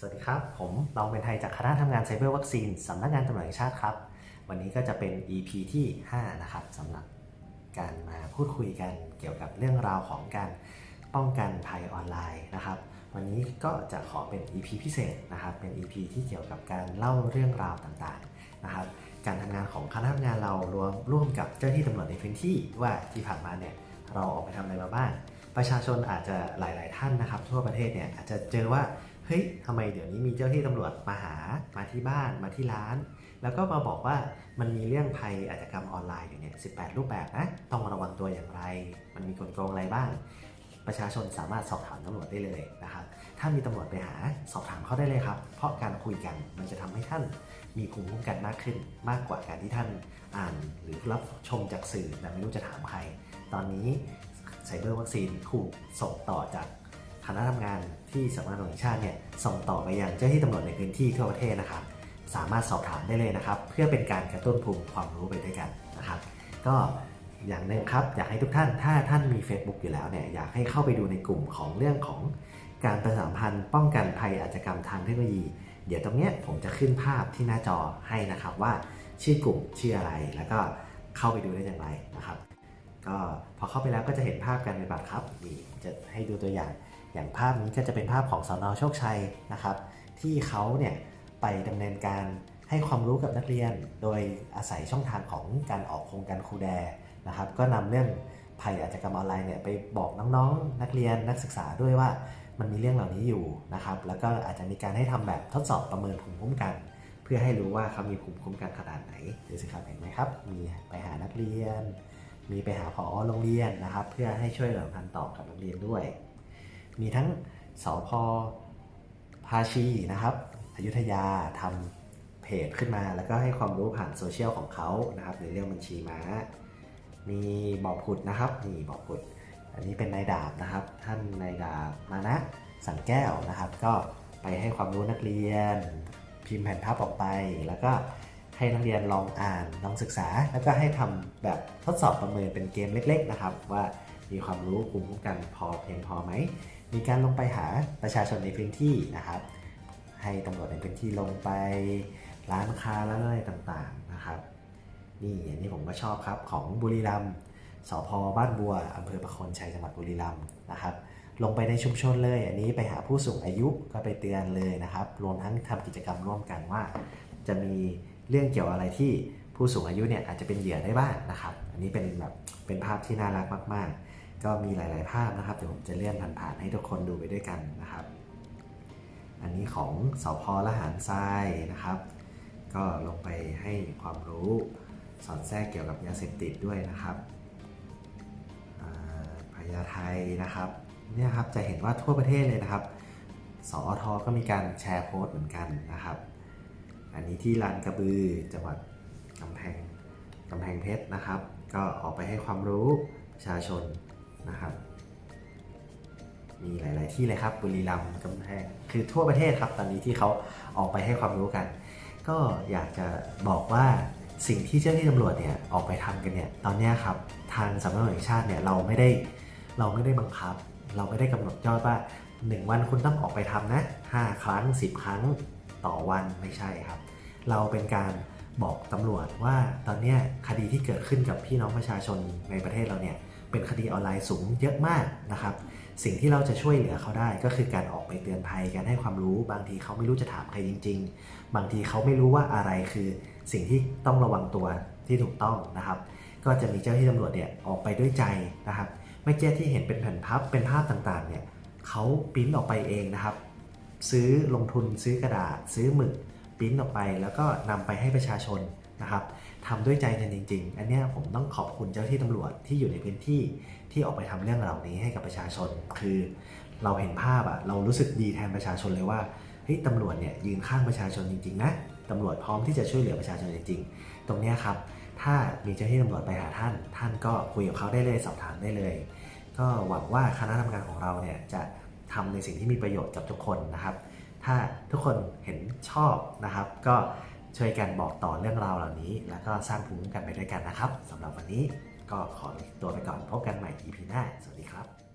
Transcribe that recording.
สวัสดีครับ ผมลองเป็นไทยจากคณะทำงานไซเบอร์วัคซีนสำนักงานตำรวจแห่งชาติครับ วันนี้ก็จะเป็น EP ที่ 5 นะครับสำหรับการมาพูดคุยกันเกี่ยวกับเรื่องราวของการป้องกันภัยออนไลน์นะครับ วันนี้ก็จะขอเป็น EP พิเศษนะครับ เป็น EP ที่เกี่ยวกับการเล่าเรื่องราวต่างๆนะครับ การทำงานของคณะทำงานเรารวมร่วมกับเจ้าหน้าที่ตำรวจในพื้นที่ว่าที่ผ่านมาเนี่ยเราออกไปทำอะไรมาบ้างประชาชนอาจจะหลาย ๆ ท่านนะครับ ทั่วประเทศเนี่ยอาจจะเจอว่า เฮ้ยทำไมเดี๋ยวนี้มีเจ้าที่ตำรวจมาหา มาที่บ้าน มาที่ร้าน แล้วก็มาบอกว่ามันมีเรื่องภัยอาชญากรรมออนไลน์อยู่เนี่ย 18 รูปแบบนะ ต้องระวังตัวอย่างไร มันมีกลโกงอะไรบ้าง ประชาชนสามารถสอบถามตำรวจได้เลยนะครับ ถ้ามีตำรวจไปหาสอบถามเขาได้เลยครับ เพราะการคุยกันมันจะทำให้ท่านมีภูมิคุ้มกันมากขึ้น มากกว่าการที่ท่านอ่านหรือรับชมจากสื่อแต่ไม่รู้จะถามใคร ตอนนี้ไซเบอร์วัคซีนถูกส่งต่อจาก คณะทำงานที่สำนักงานตำรวจแห่งชาติเนี่ยส่งต่อไปยังเจ้าหน้าที่ตำรวจในพื้นที่ทั่วประเทศนะครับ สามารถสอบถามได้เลยนะครับ เพื่อเป็นการกระตุ้นภูมิความรู้ไปด้วยกันนะครับ ก็อย่างหนึ่งครับอยากให้ทุกท่านถ้าท่านมี Facebook อยู่แล้วเนี่ยอยากให้เข้าไปดูในกลุ่มของเรื่องของการประชาสัมพันธ์ป้องกันภัยอาชญากรรมทางเทคโนโลยี เดี๋ยวตรงเนี้ยผมจะขึ้นภาพที่หน้าจอให้นะครับว่าชื่อกลุ่มชื่ออะไรแล้วก็เข้าไปดูได้อย่างไรนะครับ ก็พอเข้าไปแล้วก็จะเห็นภาพการปฏิบัติครับนี่จะให้ดูตัวอย่าง อย่างภาพนี้ก็จะเป็นภาพของสอนอโชคชัยนะครับ ที่เขาเนี่ยไปดำเนินการให้ความรู้กับนักเรียน โดยอาศัยช่องทางของการออกโครงการครูแดนะครับ ก็นำเรื่องภัยอาชญากรรมออนไลน์เนี่ยไปบอกน้องๆ นักเรียนนักศึกษาด้วยว่ามันมีเรื่องเหล่านี้อยู่นะครับ แล้วก็อาจจะมีการให้ทำแบบทดสอบประเมินภูมิคุ้มกัน เพื่อให้รู้ว่าเขามีภูมิคุ้มกันขนาดไหนดูสิครับเห็นไหมครับ มีไปหานักเรียน มีไปหาผอโรงเรียนนะครับ เพื่อให้ช่วยเหลือพันตอบกับนักเรียนด้วย มีทั้งสอพภาชีนะครับอยุธยาทำเพจขึ้นมา แล้วก็ให้ความรู้ผ่านโซเชียลของเขานะครับในเรื่องบัญชีม้า มีบอกผุดนะครับนี่บอกผุด อันนี้เป็นนายดาบนะครับ ท่านนายดาบมานะสังแก้วนะครับ ก็ไปให้ความรู้นักเรียน พิมพ์แผ่นพับออกไปแล้วก็ ให้นักเรียนลองอ่านลองศึกษา แล้วก็ให้ทำแบบทดสอบประเมินเป็นเกมเล็ก ๆ นะครับ ว่ามีความรู้ภูมิคุ้มกันพอเพียงพอไหม มีการลงไปหาประชาชนในพื้นที่นะครับ ให้ตำรวจในพื้นที่ลงไปร้านค้าร้านอะไรต่างๆนะครับ นี่อันนี้ผมก็ชอบครับของบุรีรัมย์สพบ้านบัวอำเภอประคนชัยจังหวัดบุรีรัมย์นะครับลงไปในชุมชนเลย อันนี้ไปหาผู้สูงอายุก็ไปเตือนเลยนะครับ รวมทั้งทำกิจกรรมร่วมกันว่า จะมี เรื่องเกี่ยวอะไรที่ผู้สูงอายุเนี่ยอาจจะเป็นเหยื่อได้บ้างนะครับ อันนี้เป็นแบบเป็นภาพที่น่ารักมาก ๆ ก็มีหลาย ๆ ภาพนะครับเดี๋ยวผมจะเลื่อนผ่านๆให้ทุกคนดูไปด้วยกันนะครับ อันนี้ของสพละหารทรายนะครับ ก็ลงไปให้ความรู้สอนแทรกเกี่ยวกับยาเสพติดด้วยนะครับพญาไทนะครับเนี่ยครับจะเห็นว่าทั่วประเทศเลยนะครับ สอทก็มีการแชร์โพสต์เหมือนกันนะครับ อันนี้ที่ลานกระบือจังหวัดกำแพงกำแพงเพชรนะครับ ก็ออกไปให้ความรู้ประชาชนนะครับ มีหลาย ๆ ที่เลยครับบุรีรัมย์กำแพงคือทั่วประเทศครับ ตอนนี้ที่เขาออกไปให้ความรู้กัน ก็อยากจะบอกว่าสิ่งที่เจ้าหน้าที่ตำรวจเนี่ยออกไปทำกันเนี่ยตอนนี้ครับทางสำนักงานแห่งชาติเนี่ยเราไม่ได้เราไม่ได้บังคับ เราไม่ได้กำหนดยอดว่า 1 วันคุณต้องออกไปทำนะ 5 ครั้ง 10 ครั้ง ต่อวันไม่ใช่ครับ เราเป็นการบอกตำรวจว่าตอนนี้คดีที่เกิดขึ้นกับพี่น้องประชาชนในประเทศเราเนี่ยเป็นคดีออนไลน์สูงเยอะมากนะครับ สิ่งที่เราจะช่วยเหลือเขาได้ก็คือการออกไปเตือนภัยการให้ความรู้ บางทีเขาไม่รู้จะถามใครจริง ๆ บางทีเขาไม่รู้ว่าอะไรคือสิ่งที่ต้องระวังตัวที่ถูกต้องนะครับ ก็จะมีเจ้าที่ตำรวจเนี่ยออกไปด้วยใจนะครับเมื่อกี้ที่เห็นเป็นแผ่นพับเป็นภาพต่างๆเนี่ยเขาปริ้นออกไปเองนะครับ ซื้อลงทุนซื้อกระดาษ ซื้อหมึกปิ้นออกไป แล้วก็นำไปให้ประชาชนนะครับทำด้วยใจกันจริง ๆ อันนี้ผมต้องขอบคุณเจ้าที่ตำรวจที่อยู่ในพื้นที่ที่ออกไปทำเรื่องเหล่านี้ให้กับประชาชน คือเราเห็นภาพอะเรารู้สึกดีแทนประชาชนเลยว่าเฮ้ยตำรวจเนี่ยยืนข้างประชาชนจริงๆนะตำรวจพร้อมที่จะช่วยเหลือประชาชนจริงๆ ตรงนี้ครับ ถ้ามีเจ้าหน้าที่ตำรวจไปหาท่าน ท่านก็คุยกับเขาได้เลยสอบถามได้เลย ก็หวังว่าคณะทำงานของเราเนี่ยจะ ทำในสิ่งที่มีประโยชน์กับทุกคนนะครับ ถ้าทุกคนเห็นชอบนะครับ ก็ช่วยกันบอกต่อเรื่องราวเหล่านี้ แล้วก็สร้างภูมิคุ้มกันไปด้วยกันนะครับสำหรับวันนี้ก็ขอตัวไปก่อนพบกันใหม่ EP หน้า สวัสดีครับ